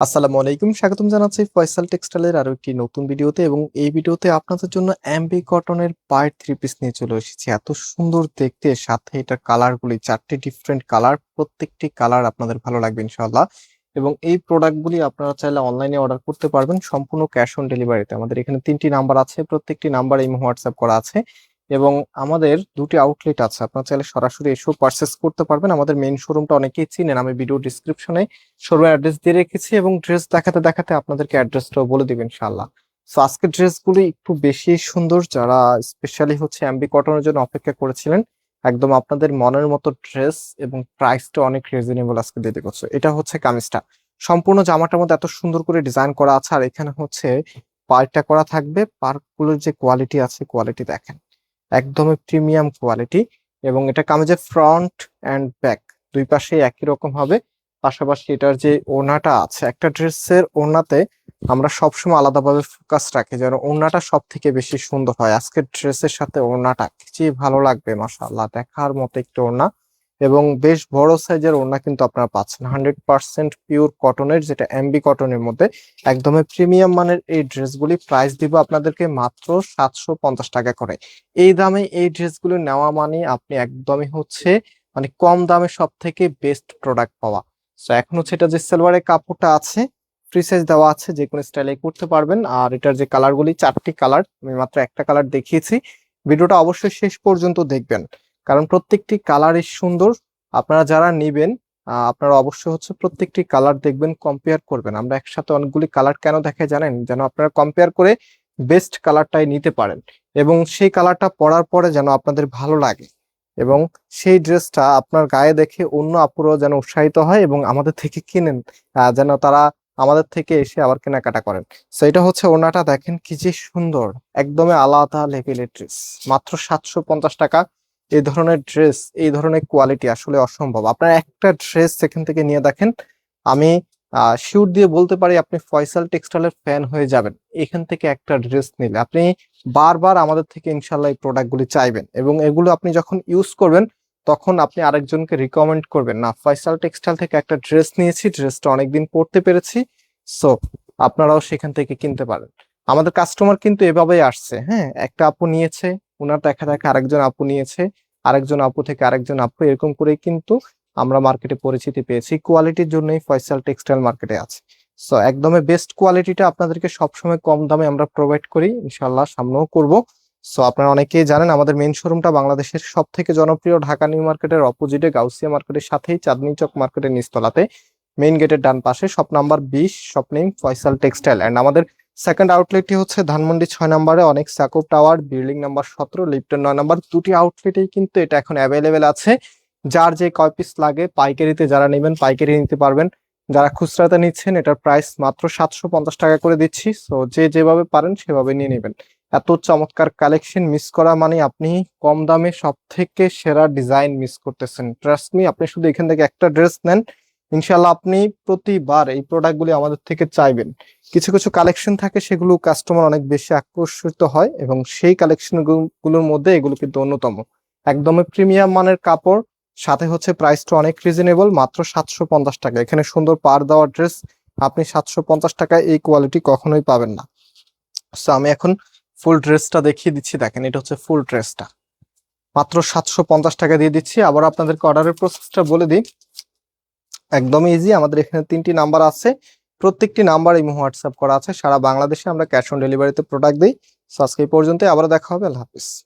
আসসালামু আলাইকুম, স্বাগতম জানাচ্ছি ফয়সাল টেক্সটাইলের আরও একটি নতুন ভিডিওতে এবং এই ভিডিওতে আপনাদের জন্য এমবি কটনের পায়ের থ্রি পিস নিয়ে চলে এসেছি। এত সুন্দর দেখতে, সাথে এটা কালারগুলি চারটি ডিফারেন্ট কালার প্রত্যেকটি কালার আপনাদের ভালো লাগবে ইনশাআল্লাহ। এবং এই প্রোডাক্টগুলি আপনারা চাইলে অনলাইনে অর্ডার করতে পারবেন, সম্পূর্ণ ক্যাশ অন ডেলিভারিতে আমাদের এখানে তিনটি নাম্বার আছে, প্রত্যেকটি নাম্বার এই হোয়াটসঅ্যাপ করা আছে। এবং আমাদের দুটি আউটলেট আছে। আপনারা চাইলে সরাসরি এসেও পারচেস করতে পারবেন। আমাদের মেইন শোরুমটা অনেকেই চিনেন। আমি ভিডিও ডিসক্রিপশনে শোরুমের অ্যাড্রেস দিয়ে রেখেছি এবং ড্রেস দেখাতে দেখাতে আপনাদেরকে অ্যাড্রেসটাও বলে দিবেন ইনশাআল্লাহ। সো আজকের ড্রেসগুলি একটু বেশি সুন্দর। যারা স্পেশালি হচ্ছে এমবি কটনের জন্য অপেক্ষা করেছিলেন, একদম আপনাদের মনের মতো ড্রেস এবং প্রাইসটা অনেক রিজনেবল আজকে দিতে করছে এটা হচ্ছে কামিজটা। সম্পূর্ণ জামাটার মধ্যে এত সুন্দর করে ডিজাইন করা আছে। আর এখানে হচ্ছে পার্টটা করা থাকবে। পার্কগুলোর যে কোয়ালিটি আছে কোয়ালিটি দেখেন। একদমই প্রিমিয়াম কোয়ালিটি এবং এটা কামিজের ফ্রন্ট অ্যান্ড ব্যাক দুই পাশে একই রকম হবে। পাশাপাশি এটার যে ওনাটা আছে, একটা ড্রেসের ওনাতে আমরা সবসময় আলাদাভাবে ফোকাস রাখি যেন ওনাটা সব থেকে বেশি সুন্দর হয়। আজকের ড্রেসের সাথে ওনাটা যে ভালো লাগবে, মাশাআল্লাহ, দেখার মতো একটু ওড়না এবং বেশ বড় সাইজের ওড়না কিন্তু আপনারা পাচ্ছেন। হান্ড্রেড পার্সেন্ট পিওর কটনের যেটা এমবি কটনের মধ্যে, একদমই প্রিমিয়াম মানের এই ড্রেসগুলি প্রাইস দিব আপনাদেরকে মাত্র সাতশো পঞ্চাশ টাকা করে। এই দামে এই ড্রেসগুলো নেওয়া মানে আপনি একদমই হচ্ছে মানে কম দামে সব থেকে বেস্ট প্রোডাক্ট পাওয়া। তো এখন হচ্ছে এটা যে সালোয়ারের কাপড়টা আছে ফ্রি সাইজ দেওয়া আছে, যে কোনো স্টাইলে করতে পারবেন। আর এটার যে কালারগুলি চারটি কালার আমি মাত্র একটা কালার দেখিয়েছি। ভিডিওটা অবশ্যই শেষ পর্যন্ত দেখবেন। কারণ প্রত্যেকটি কালারই সুন্দর। আপনারা যারা নেবেন আপনারা অবশ্যই হচ্ছে প্রত্যেকটি কালার দেখবেন কম্পেয়ার করবেন। আমরা একসাথে অনেকগুলি কালার কেন দেখে জানেন? যেন আপনারা কম্পেয়ার করে বেস্ট কালারটাই নিতে পারেন। এবং সেই কালারটা পরার পরে যেন আপনাদের ভালো লাগে। এবং সেই ড্রেসটা আপনার গায়ে দেখে অন্য আপুরও যেন উৎসাহিত হয় এবং আমাদের থেকে কিনেন যেন তারা আমাদের থেকে এসে আবার কেনাকাটা করেন। সো এটা হচ্ছে ওনাটা দেখেন কি যে সুন্দর। একদমই আলাদা লেভেলের ড্রেস মাত্র সাতশো পঞ্চাশ টাকা। এই ধরনের ড্রেস এই ধরনের কোয়ালিটি আসলে অসম্ভব। আপনার একটা ড্রেস সেখান থেকে নিয়ে দেখেন, আমি শিওর দিয়ে বলতে পারি আপনি ফয়সাল টেক্সটাইলের ফ্যান হয়ে যাবেন। এখান থেকে একটা ড্রেস নিলে আপনি বারবার আমাদের থেকে ইনশাল্লাহ এই প্রোডাক্টগুলি চাইবেন এবং এগুলো আপনি যখন ইউজ করবেন, তখন আপনি আরেকজনকে রিকমেন্ড করবেন, না, ফয়সাল টেক্সটাইল থেকে একটা ড্রেস নিয়েছি ড্রেসটা অনেকদিন পরতে পেরেছি সো আপনারাও সেখান থেকে কিনতে পারেন। আমাদের কাস্টমার কিন্তু এভাবেই আসছে হ্যাঁ একটা আপু নিয়েছে ওনার দেখা দেখা আরেকজন আপু নিয়েছে, আরেকজন আপু থেকে আরেকজন আপু, এরকম করেই কিন্তু আমরা মার্কেটে পরিচিতি পেয়েছি। কোয়ালিটির জন্যই ফয়সাল টেক্সটাইল মার্কেটে আছে। সো একদমই বেস্ট কোয়ালিটিটা আপনাদেরকে সবসময় কম দামে আমরা প্রোভাইড করি ইনশাল্লাহ সামনেও করব। সো আপনারা অনেকেই জানেন আমাদের মেইন শোরুমটা বাংলাদেশের সব থেকে জনপ্রিয় ঢাকা নিউ মার্কেটের অপোজিটে গাউসিয়া মার্কেটের সাথেই চাঁদনি চক মার্কেটের নিচতলাতে। মেইন গেটের ডান পাশে শপ নাম্বার বিশ shop name Faisal textile and আমাদের সেকেন্ড আউটলেটটি হচ্ছে ধানমন্ডি ছয় নম্বরে অনেক সাকুব টাওয়ার বিল্ডিং নাম্বার সতেরো লিফটের নয় নাম্বার। দুটি আউটলেটেই কিন্তু এটা এখন অ্যাভেলেবেল আছে। যার যে কয় পিস লাগে, পাইকারিতে যারা নেবেন, পাইকারি নিতে পারবেন। যারা খুচরাতে নিচ্ছেন, এটার প্রাইস মাত্র সাতশো পঞ্চাশ টাকা করে দিচ্ছি। সো যে যেভাবে পারেন, সেভাবে নিয়ে নেবেন। এত চমৎকার কালেকশন মিস করা মানে আপনি কম দামে সব থেকে সেরা ডিজাইন মিস করতেছেন। ট্রাস্ট মি আপনি শুধু এখান থেকে একটা ড্রেস নেন ইনশাল্লাহ আপনি প্রতিবার এই প্রোডাক্টগুলি আমাদের থেকে চাইবেন। কিছু কিছু কালেকশন থাকে সেগুলো কাস্টমার অনেক বেশি আকর্ষিত হয় এবং সেই কালেকশনগুলোর মধ্যে এগুলো কিন্তু অন্যতম। একদমই প্রিমিয়াম মানের কাপড়, সাথে হচ্ছে প্রাইসটা অনেক রিজনেবল মাত্র সাতশো পঞ্চাশ টাকা। এখানে সুন্দর পার দেওয়া ড্রেস, আপনি সাতশো পঞ্চাশ টাকায় এই কোয়ালিটি কখনোই পাবেন না। সো আমি এখন ফুল ড্রেসটা দেখিয়ে দিচ্ছি, দেখেন এটা হচ্ছে ফুল ড্রেসটা মাত্র সাতশো পঞ্চাশ টাকা দিয়ে দিচ্ছি। আবার আপনাদেরকে অর্ডারের প্রসেসটা বলে দিই। একদমই ইজি আমাদের এখানে তিনটি নাম্বার আছে। প্রত্যেকটি নাম্বার এই হোয়াটসঅ্যাপ করা আছে। সারা বাংলাদেশে আমরা ক্যাশ অন ডেলিভারিতে প্রোডাক্ট দিই। সো আজকে পর্যন্ত আবার দেখা হবে। আল্লাহ হাফিজ।